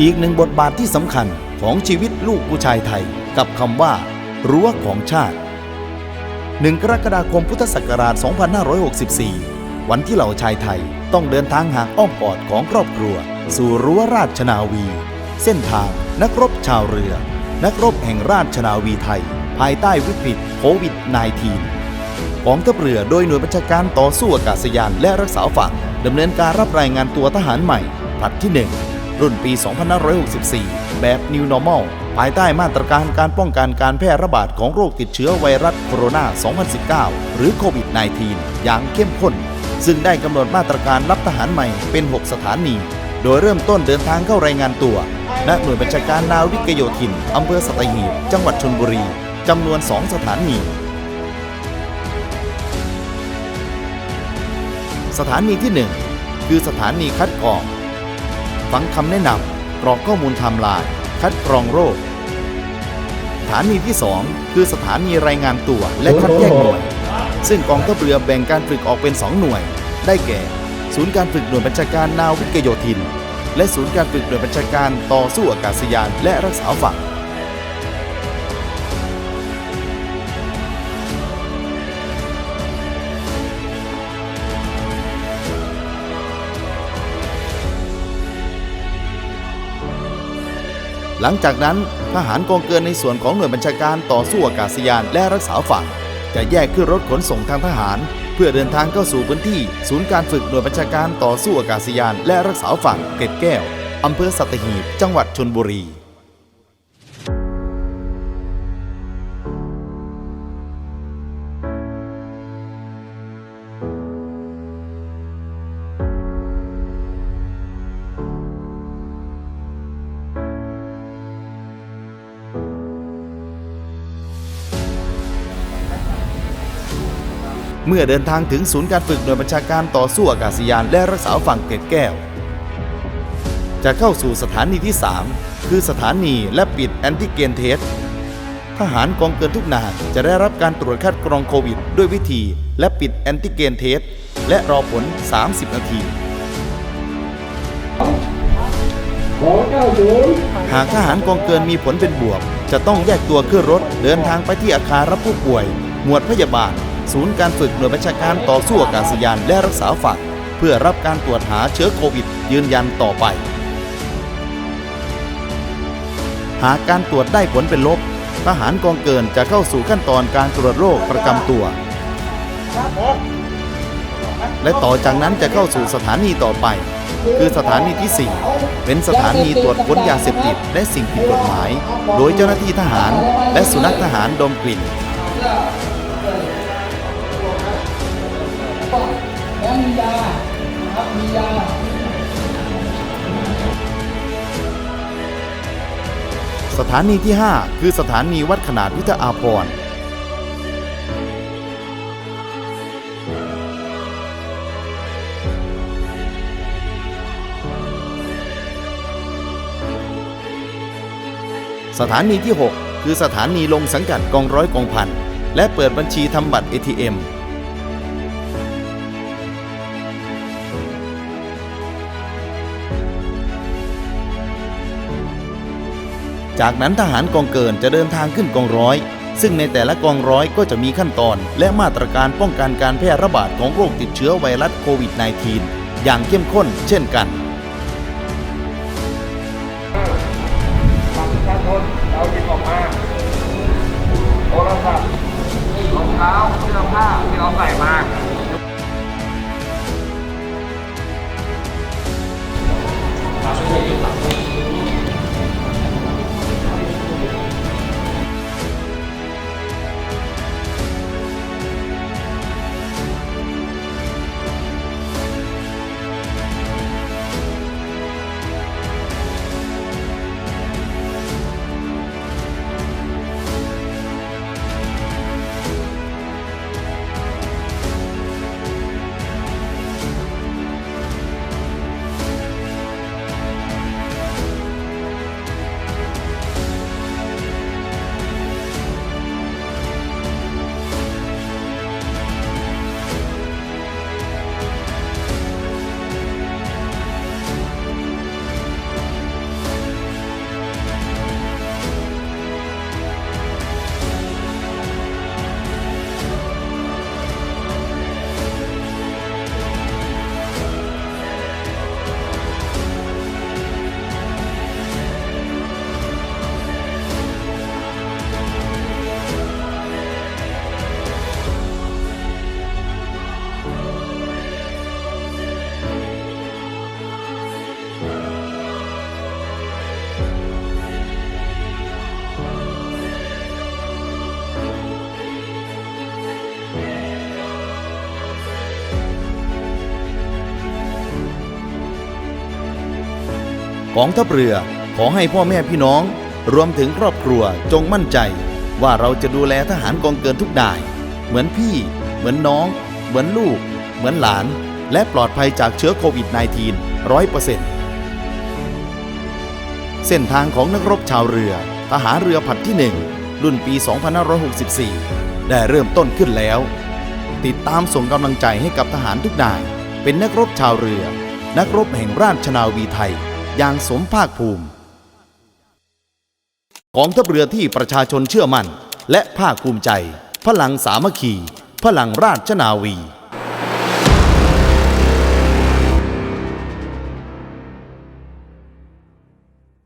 อีกหนึ่งบทบาทที่สำคัญของชีวิตลูกผู้ชายไทยกับคำว่า รั้วของชาติ 1 กรกฎาคมพุทธศักราช 2564 วันที่เหล่าชายไทยต้องเดินทางห่างอ้อมปอดของครอบครัว สู่รั้วราชนาวี เส้นทางนักรบชาวเรือ นักรบแห่งราชนาวีไทย ภายใต้วิกฤตโควิด -19 กองทัพเรือโดยหน่วยบัญชาการต่อสู้อากาศยานและรักษาฝั่งดำเนินการรับรายงานตัวทหารใหม่ผลัดที่ 1 รุ่นปี 2564 แบบ New Normal ภายใต้มาตรการการป้องกันการแพร่ระบาดของโรคติดเชื้อไวรัสโคโรนา 2019 หรือโควิด -19 อย่างเข้มข้น ซึ่งได้กำหนดมาตรการรับทหารใหม่เป็น 6 สถานี โดยเริ่มต้นเดินทางเข้ารายงานตัวณหน่วยบัญชาการนาวิกโยธิน อำเภอสัตหีบ จังหวัดชลบุรี จำนวน 2 สถานีสถานีที่ 1 คือสถานีคัดกรอง ฟังคำแนะนำกรอกข้อมูลไทม์ไลน์คัดกรองโรคสถานีที่ 2 คือสถานีรายงานตัวและคัดแยกหน่วย ซึ่งกองทัพเรือแบ่งการฝึกออกเป็น 2 หน่วย ได้แก่ ศูนย์การฝึกหน่วยบัญชาการนาวิกโยธิน และศูนย์การฝึกหน่วยบัญชาการต่อสู้อากาศยานและรักษาฝั่ง หลังจากนั้นทหารกองเกินในส่วนของหน่วยบัญชาการต่อสู้อากาศยานและรักษาฝั่ง จะแยกขึ้นรถขนส่งทางทหาร เพื่อเดินทางเข้าสู่พื้นที่ ศูนย์การฝึกหน่วยบัญชาการต่อสู้อากาศยาน และรักษาฝั่งเกร็ดแก้วอำเภอสัตหีบ จังหวัดชนบุรี เมื่อเดินทางถึงศูนย์การฝึกหน่วยบัญชาการต่อสู้อากาศยานและรักษาฝั่งเกร็ดแก้ว จะเข้าสู่สถานีที่ 3 คือสถานีและปิดแอนติเกนเทสทหารกองเกินทุกนายจะได้รับการตรวจคัดกรองโควิด ด้วยวิธี และปิดแอนติเกนเทสและรอผล 30 นาที หากทหารกองเกินมีผลเป็นบวก จะต้องแยกตัวขึ้นรถเดินทางไปที่อาคารรับผู้ป่วย หมวดพยาบาล ศูนย์การฝึกหน่วยบัญชาการต่อสู้อากาศยานและรักษาฝั่งเพื่อรับการตรวจหาเชื้อโควิด ยืนยันต่อไป หากการตรวจได้ผลเป็นลบ ทหารกองเกินจะเข้าสู่ขั้นตอนการตรวจโรคประจำตัว และต่อจากนั้นจะเข้าสู่สถานีต่อไป คือสถานีที่ 4 เป็นสถานีตรวจค้นยาเสพติดและสิ่งผิดกฎหมาย โดยเจ้าหน้าที่ทหารและสุนัขทหารดมกลิ่น แล้วมียาครับมียาสถานีที่ 5 คือสถานีวัดขนาดวิทยอาพรสถานีที่ 6 คือสถานีลงสังกัดกองร้อยกองพัน และเปิดบัญชีทำบัตร ATM จากนั้นทหารกองเกินจะเดินทางขึ้นกองร้อย ซึ่งในแต่ละกองร้อยก็จะมีขั้นตอน และมาตรการป้องกันการแพร่ระบาดของโรคติดเชื้อไวรัสโควิด -19 อย่างเข้มข้นเช่นกันประชาชนเราหยิบออกมาโทรศัพท์รองเท้าเสื้อผ้าที่เราใส่มา กองทัพเรือขอให้พ่อแม่พี่น้อง รวมถึงครอบครัวจงมั่นใจ ว่าเราจะดูแลทหารกองเกินทุกนาย เหมือนพี่ เหมือนน้อง เหมือนลูก เหมือนหลาน และปลอดภัยจากเชื้อโควิด -19 ร้อยเปอร์เซ็นต์เส้นทางของนักรบชาวเรือทหารเรือผัดที่ 1 รุ่นปี 2564 ได้เริ่มต้นขึ้นแล้ว ติดตามส่งกำลังใจให้กับทหารทุกนาย เป็นนักรบชาวเรือ นักรบแห่งราชนาวีไทย อย่างสมภาคภูมิกองทัพเรือที่ประชาชนเชื่อมั่น และภาคภูมิใจ พลังสามัคคี พลังราชนาวี